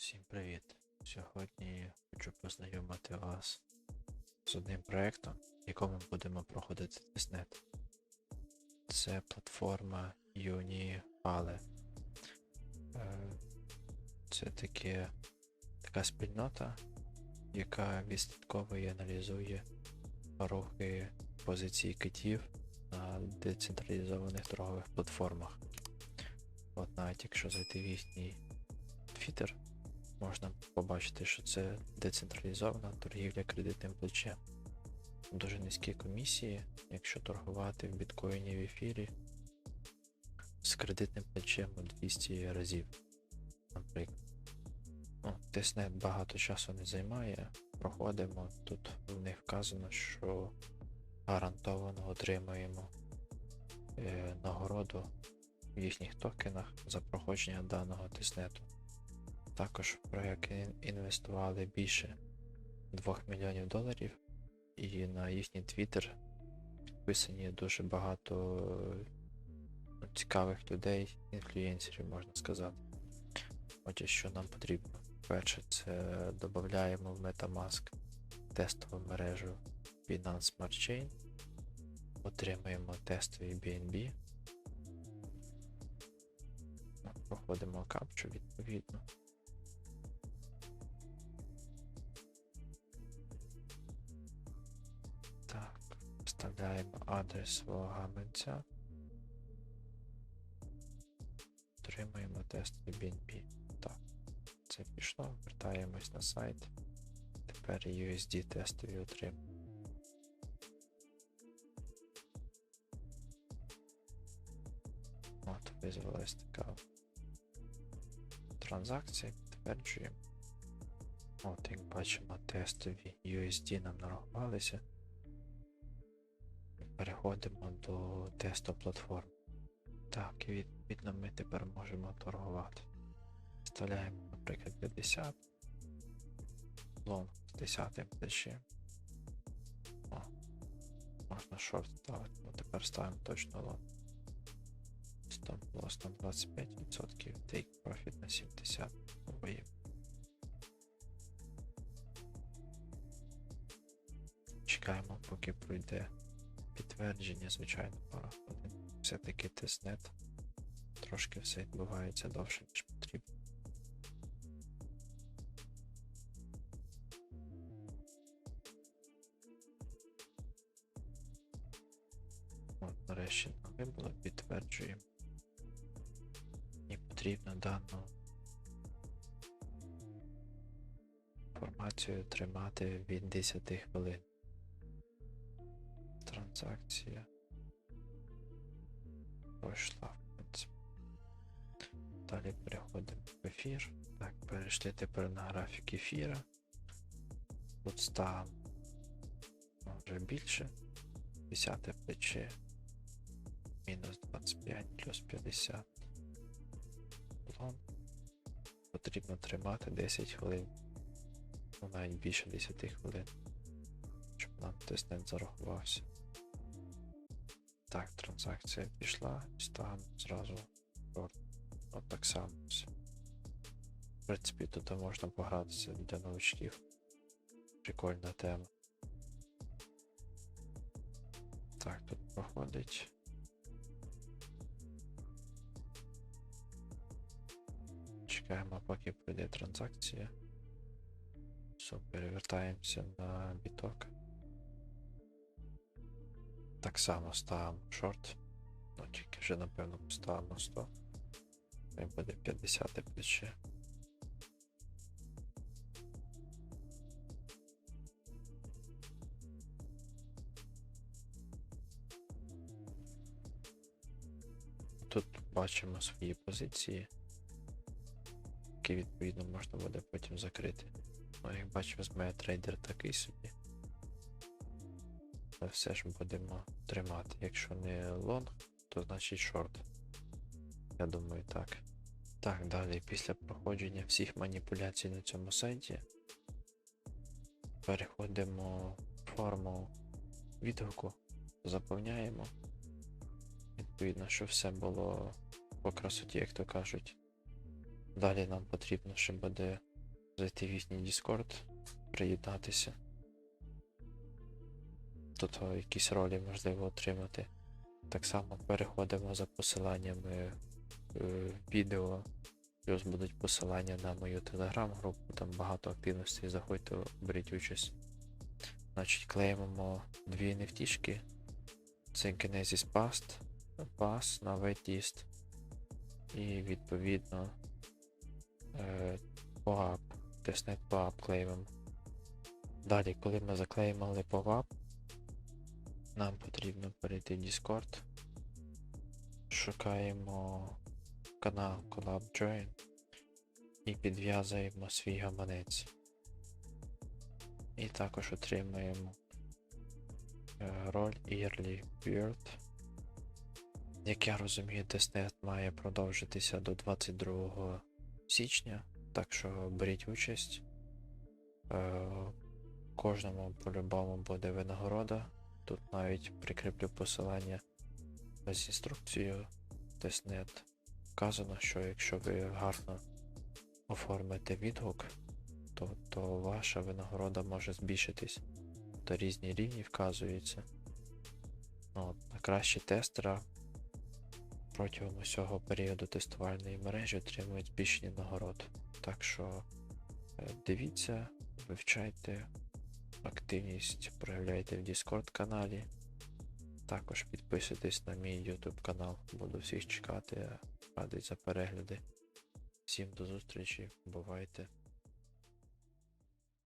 Всім привіт! Сьогодні хочу познайомити вас з одним проєктом, в якому будемо проходити тестнет. Це платформа Unifale. Е, Це таке, така спільнота, яка відслідковує і аналізує рухи позицій китів на децентралізованих торгових платформах. От навіть якщо зайти в їхній Twitter, можна побачити, що це децентралізована торгівля кредитним плечем. Дуже низькі комісії, якщо торгувати в біткоїні в ефірі з кредитним плечем у 200 разів. Наприклад. Ну, тестнет багато часу не займає. Проходимо. Тут в них вказано, що гарантовано отримуємо е, нагороду в їхніх токенах за проходження даного тестнету. Також в проект інвестували більше 2 мільйонів доларів, і на їхній твіттер підписані дуже багато ну, цікавих людей, інфлюєнсерів, можна сказати. Отже, що нам потрібно. Перше, це додаємо в Metamask тестову мережу Binance Smart Chain, отримуємо тестовий BNB, проходимо капчу відповідно. Вставляємо адрес свого гаманця. Отримуємо тестовий BNB. Так, це пішло. Вертаємось на сайт. Тепер USD тестові отримуємо. От, визвалась така транзакція, підтверджуємо. От, як бачимо, тестові USD нам нарахувалися. Переходимо до тесту платформ. Так, і відповідно ми тепер можемо торгувати. Вставляємо, наприклад, 50. Лонг з 10 плечем. О, можна шорт ставити, ну тепер ставимо точно. Stop loss на 25%, take profit на 70 обоїв. Чекаємо, поки пройде підтвердження, звичайно, пара хвилин. Все-таки тестнет. Трошки все відбувається довше, ніж потрібно. От, нарешті нам вибуло, підтверджуємо. І потрібно дану інформацію тримати від 10 хвилин. Транзакція пройшла, в принципі. Далі переходимо в ефір. Так, перейшли тепер на графік ефіра. Тут ставимо вже більше. 10 плече. Мінус 25 плюс 50. Лон. Потрібно тримати 10 хвилин. Ну навіть більше 10 хвилин. Щоб нам тестнет зарахувався. Так, транзакція пішла, ставимо зразу. От так само. В принципі, тут можна погратися для новичків. Прикольна тема. Так, тут проходить. Чекаємо, поки пройде транзакція. Все, перевертаємося на біток. Так само ставимо шорт. Ну, тільки вже напевно поставимо 100. І буде 50 плече. Тут бачимо свої позиції, які відповідно можна буде потім закрити. Ну, як бачимо, з мене трейдер такий собі. Все ж будемо тримати. Якщо не лонг, то значить шорт. Я думаю, так. Так, далі, після проходження всіх маніпуляцій на цьому сайті, переходимо в форму відгуку, заповняємо. Відповідно, що все було по красоті, як то кажуть. Далі нам потрібно ще буде зайти в їхній Discord, приєднатися. Тут якісь ролі можливо отримати. Так само переходимо за посиланнями е, відео. Плюс будуть посилання на мою телеграм-групу, там багато активностей, заходьте, беріть участь. Значить, клеїмо дві нефтішки. Це Genesis Past, Pass на Wetist. І відповідно е, POAP, тестнет POAP клеїмо. Далі, коли ми заклеїмо POAP, нам потрібно перейти в Discord. Шукаємо канал Collab Join і підв'язуємо свій гаманець. І також отримаємо е, роль Early Bird. Як я розумію, тестнет має продовжитися до 22 січня, так що беріть участь. Е, Кожному по-любому буде винагорода. Тут навіть прикріплю посилання з інструкцією тестнет. Вказано, що якщо ви гарно оформите відгук, то, то ваша винагорода може збільшитись. То різні рівні вказуються. Ну, от, на кращі тестера протягом усього періоду тестувальної мережі отримують збільшення нагород. Так що е, дивіться, вивчайте активність, проявляйте в Discord каналі. Також підписуйтесь на мій YouTube канал. Буду всіх чекати. Радий за перегляди. Всім до зустрічі, бувайте!